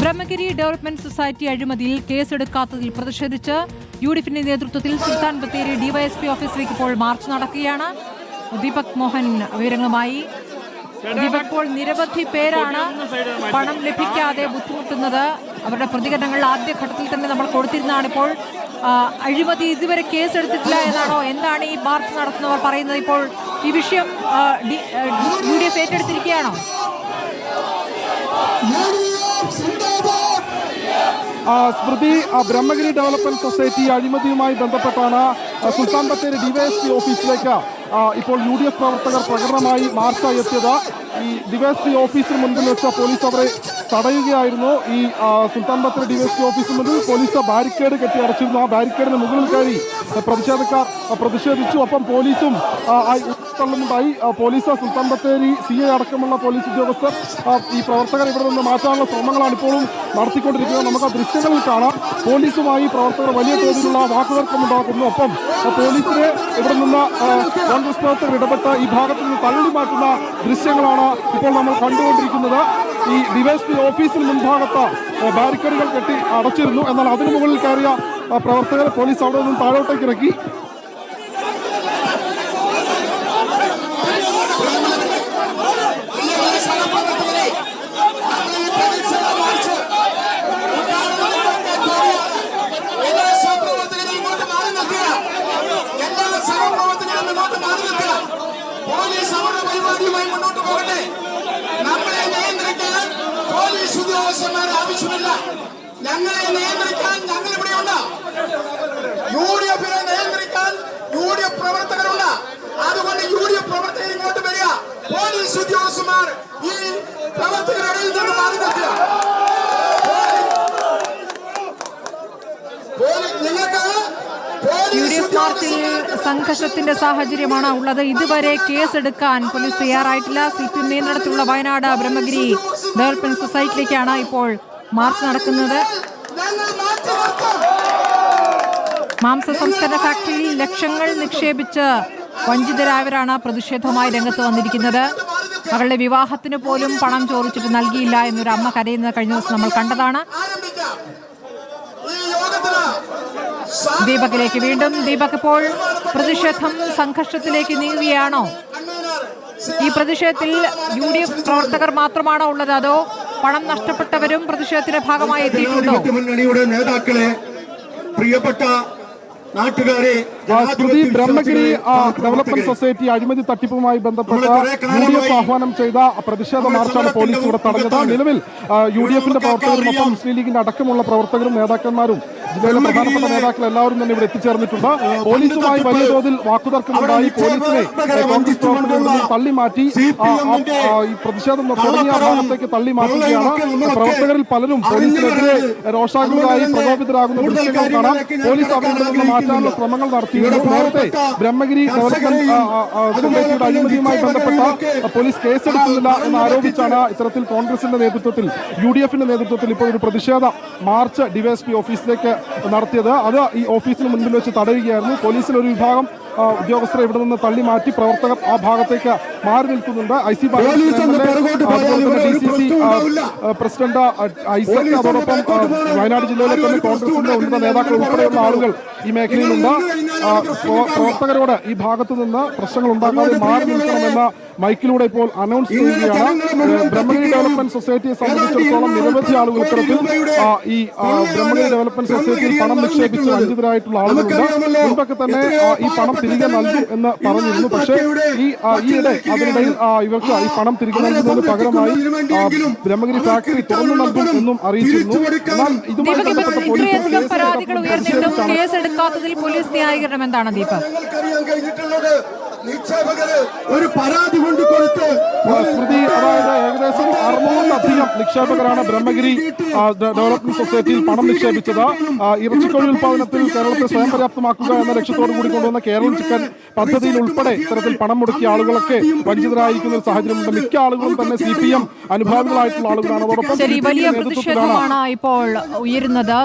Brahmagiri development society അഴിമതിയിൽ കേസെടുക്കാത്തതിൽ പ്രതിഷേധിച്ച് U D എഫിന്റെ നേതൃത്വത്തിൽ സുൽത്താൻ ബത്തേരി ഡിവൈഎസ്പി ഓഫീസിലേക്ക് ഇപ്പോൾ മാർച്ച് നടക്കുകയാണ്. ദീപക് മോഹൻ വിവരങ്ങളുമായി. ഇപ്പോൾ നിരവധി പേരാണ് പണം ലഭിക്കാതെ ബുദ്ധിമുട്ടുന്നത്. അവരുടെ പ്രതികരണങ്ങൾ ആദ്യഘട്ടത്തിൽ തന്നെ നമ്മൾ കൊടുത്തിരുന്നതാണ് ഇപ്പോൾ അഴിമതി ഇതുവരെ കേസെടുത്തിട്ടില്ല എന്നാണോ? എന്താണ് ഈ മാർച്ച് നടത്തുന്നവർ പറയുന്നത് ഇപ്പോൾ? ഈ വിഷയം യു ഡി എഫ് ഏറ്റെടുത്തിരിക്കുകയാണോ? സ്മൃതി ബ്രഹ്മഗിരി ഡെവലപ്മെന്റ് സൊസൈറ്റി അഴിമതിയുമായി ബന്ധപ്പെട്ടാണ് സുൽത്താൻ ബത്തേരി ഡിവൈഎസ്പി ഓഫീസിലേക്ക് ഇപ്പോൾ യു ഡി എഫ് പ്രവർത്തകർ പ്രകടനമായി മാർച്ചായി എത്തിയത്. ഈ ഡിവൈഎസ്പി ഓഫീസിന് മുൻപിൽ വെച്ച പോലീസ് അവരെ തടയുകയായിരുന്നു. ഈ സുൽത്താൻ ബത്തേരി ഡിവൈഎസ്പി ഓഫീസിന് മുന്നിൽ പോലീസ് ബാരിക്കേഡ് കെട്ടി അടച്ചിരുന്നു. ആ ബാരിക്കേഡിന് മുകളിൽ കയറി പ്രതിഷേധക്കാർ പ്രതിഷേധിച്ചു. ഒപ്പം പോലീസും ായി police Sultan Bathery C A അടക്കമുള്ള പോലീസ് ഉദ്യോഗസ്ഥർ ഈ പ്രവർത്തകർ ഇവിടെ നിന്ന് മാറ്റാനുള്ള ശ്രമങ്ങളാണ് ഇപ്പോഴും നടത്തിക്കൊണ്ടിരിക്കുന്നത്. നമുക്ക് ആ ദൃശ്യങ്ങളിൽ കാണാം. പോലീസുമായി പ്രവർത്തകർ വലിയ തോതിലുള്ള വാക്കുതർക്കമുണ്ടാക്കുന്നു. ഒപ്പം ആ, പോലീസിനെ ഇവിടെ നിന്ന് കോൺഗ്രസ് പ്രവർത്തകർ ഇടപെട്ട ഈ ഭാഗത്ത് തള്ളി മാറ്റുന്ന ദൃശ്യങ്ങളാണ് ഇപ്പോൾ നമ്മൾ കണ്ടുകൊണ്ടിരിക്കുന്നത്. ഈ ഡിവൈഎസ്പി ഓഫീസിന് മുൻഭാഗത്ത് ബാരിക്കേഡുകൾ കെട്ടി അടച്ചിരുന്നു. എന്നാൽ അതിനു മുകളിൽ കയറിയ പ്രവർത്തകരെ പോലീസ് അവിടെ നിന്നും താഴോട്ടേക്ക് ഇറക്കി എല്ലാ സഹപ്രവർത്തകരും ഇങ്ങോട്ട് മാറി നിൽക്കുക എല്ലാ സഹപ്രവർത്തകരും ഇങ്ങോട്ട് മാറി നിൽക്കുക പോലീസ് അവരുടെ പരിപാടിയുമായി മുന്നോട്ട് പോകട്ടെ നമ്മളെ നിയന്ത്രിക്കാൻ പോലീസ് ഉദ്യോഗസ്ഥന്മാർ ആവശ്യമില്ല ഞങ്ങളെ നിയന്ത്രിക്കാൻ ഞങ്ങൾ ഇവിടെയുണ്ട് യു ഡി എഫിനെ നിയന്ത്രിക്കാൻ യു ഡി എഫ് പ്രവർത്തകരുണ്ട്. അതുകൊണ്ട് യു ഡി എഫ് പ്രവർത്തകർ ഇങ്ങോട്ട് വരിക. പോലീസ് ഉദ്യോഗസ്ഥന്മാർ ഈ പ്രവർത്തകരുടെ നിന്ന് മാറി നിൽക്കുക. നിങ്ങൾക്ക് യു ഡി എഫ് സംഘർഷത്തിന്റെ സാഹചര്യമാണ് ഉള്ളത്. ഇതുവരെ കേസെടുക്കാൻ പോലീസ് തയ്യാറായിട്ടില്ല. സി പി എം നിയന്ത്രണത്തിലുള്ള വയനാട് ബ്രഹ്മഗിരി ഡെവലപ്മെന്റ് സൊസൈറ്റിയിലേക്കാണ് ഇപ്പോൾ മാർച്ച് നടക്കുന്നത് മാംസ സംസ്കരണ ഫാക്ടറിയിൽ ലക്ഷങ്ങൾ നിക്ഷേപിച്ച് വഞ്ചിതരായവരാണ് പ്രതിഷേധവുമായി രംഗത്ത് വന്നിരിക്കുന്നത്. മകളുടെ വിവാഹത്തിന് പോലും പണം ചോദിച്ചിട്ട് നൽകിയില്ല എന്നൊരു അമ്മ കരയുന്നത് കഴിഞ്ഞ ദിവസം നമ്മൾ കണ്ടതാണ്. ദീപകിലേക്ക് വീണ്ടും ദീപക് ഇപ്പോൾ പ്രതിഷേധം സംഘർഷത്തിലേക്ക് നീങ്ങുകയാണോ? ഈ പ്രതിഷേധത്തിൽ യു ഡി എഫ് പ്രവർത്തകർ മാത്രമാണോ ഉള്ളത്? അതോ പണം നഷ്ടപ്പെട്ടവരും പ്രതിഷേധത്തിന്റെ ഭാഗമായി എത്തിയിട്ടുണ്ടോ. മുന്നണിയുടെ നേതാക്കളെ പ്രിയപ്പെട്ട നാട്ടുകാരെ സ്മൃതി ബ്രഹ്മഗിരി ഡെവലപ്മെന്റ് സൊസൈറ്റി അഴിമതി തട്ടിപ്പുമായി ബന്ധപ്പെട്ട് യു ഡി എഫ് ആഹ്വാനം ചെയ്ത പ്രതിഷേധ മാർച്ചാണ് പോലീസ് ഇവിടെ തടഞ്ഞത്. നിലവിൽ യു ഡി എഫിന്റെ പ്രവർത്തകരും ഒപ്പം മുസ്ലിം ലീഗിന്റെ അടക്കമുള്ള പ്രവർത്തകരും നേതാക്കന്മാരും ജില്ലയിലെ പ്രധാനപ്പെട്ട നേതാക്കൾ എല്ലാവരും തന്നെ ഇവിടെ എത്തിച്ചേർന്നിട്ടുണ്ട്. പോലീസുമായി വലിയ തോതിൽ വാക്കുതർക്കമുണ്ടായി. പോലീസിനെ കോൺഗ്രസ് തള്ളി മാറ്റി ഈ പ്രതിഷേധം തുടങ്ങിയ ഭാഗത്തേക്ക് തള്ളി മാറ്റുകയാണ് പ്രവർത്തകരിൽ പലരും പോലീസിനെതിരെ രോഷാകുലരായി പ്രകോപിതരാകുന്ന ദൃശ്യങ്ങൾ കാണാം പോലീസ് അവരുടെ നിന്ന് മാറ്റാനുള്ള ശ്രമങ്ങൾ നടത്തിയിരുന്നു. നേരത്തെ ബ്രഹ്മഗിരി ഡെവലപ്മെന്റ് സൊസൈറ്റിയുടെ അഴിമതിയുമായി ബന്ധപ്പെട്ട പോലീസ് കേസെടുക്കുന്നില്ല എന്ന് ആരോപിച്ചാണ് ഇത്തരത്തിൽ കോൺഗ്രസിന്റെ നേതൃത്വത്തിൽ യു ഡി എഫിന്റെ നേതൃത്വത്തിൽ ഇപ്പോൾ ഒരു പ്രതിഷേധ. മാർച്ച് ഡിവൈഎസ്പി ഓഫീസിലേക്ക് നടത്തിയത്. അത് ഈ ഓഫീസിന് മുൻപിൽ വെച്ച് തടയുകയായിരുന്നു. പോലീസിൽ ഒരു വിഭാഗം ഉദ്യോഗസ്ഥരെ ഇവിടെ നിന്ന് തള്ളി മാറ്റി പ്രവർത്തകർ ആ ഭാഗത്തേക്ക് മാറി നിൽക്കുന്നുണ്ട്. I C. പ്രസിഡന്റ് ഐസക് അതോടൊപ്പം വയനാട് ജില്ലയിലെ തന്നെ കോൺഗ്രസിന്റെ ഉന്നത നേതാക്കൾ ഉൾപ്പെടെയുള്ള ആളുകൾ ഈ മേഖലയിലുണ്ട്. പ്രവർത്തകരോട് ഈ ഭാഗത്തു നിന്ന് പ്രശ്നങ്ങൾ ഉണ്ടാക്കാതെ മാറി നിൽക്കണമെന്ന മൈക്കിലൂടെ ഇപ്പോൾ അനൗൺസ് ചെയ്യുകയാണ്. ബ്രഹ്മഗിരി ഡെവലപ്മെന്റ് സൊസൈറ്റിയെ സംബന്ധിച്ചിടത്തോളം നിരവധി ആളുകൾ ഇത്തരത്തിൽ ആ, ഈ ബ്രഹ്മഗിരി ഡെവലപ്മെന്റ് സൊസൈറ്റിയിൽ പണം നിക്ഷേപിച്ച് വഞ്ചിതരായിട്ടുള്ള ആളുകളുണ്ട് മുൻപൊക്കെ തന്നെ ഈ പണം തിരികെ നൽകും എന്ന് പറഞ്ഞിരുന്നു. പക്ഷേ ഈ ഈയിടെ അതിനിടയിൽ ഇവർക്ക് ഈ പണം തിരികെ നൽകുന്നതിന് പകരമായി ബ്രഹ്മഗിരി ഫാക്ടറി തുറന്നു നൽകും എന്നും അറിയിച്ചിരുന്നു. എന്നാൽ ഇതുമായി ബന്ധപ്പെട്ട് പോലീസ് പരാതികൾ ഉയർന്നിട്ടും കേസെടുക്കാത്തതിൽ പോലീസ് ന്യായീകരണം എന്താണ് ദീപക്? അറിയാൻ കഴിഞ്ഞിട്ടുള്ളത് നിക്ഷേപകര് ഒരു പരാതി കൊണ്ട് കൊടുത്ത് സ്മൃതി അതായത് ഏകദേശം അറുന്നൂറിലധികം നിക്ഷേപകരാണ് ബ്രഹ്മഗിരി ഡെവലപ്മെന്റ് സൊസൈറ്റിയിൽ പണം നിക്ഷേപിച്ചത്. ഇറച്ചിക്കോഴി ഉൽപാദനത്തിൽ കേരളത്തെ സ്വയം പര്യാപ്തമാക്കുക എന്ന ലക്ഷ്യത്തോടു കൂടി കൊണ്ടുവന്ന കേരളം ചിക്കൻ പദ്ധതിയിൽ ഉൾപ്പെടെ ഇത്തരത്തിൽ പണം മുടക്കിയ ആളുകളൊക്കെ വഞ്ചിതരായിരിക്കുന്ന ഒരു സാഹചര്യമുണ്ട്. മിക്ക ആളുകളും തന്നെ സി പി എം അനുഭാവികളായിട്ടുള്ള ആളുകളാണ്. അതോടൊപ്പം ശരി വലിയ പ്രതിഷേധമാണ് ഇപ്പോൾ ഉയരുന്നത്.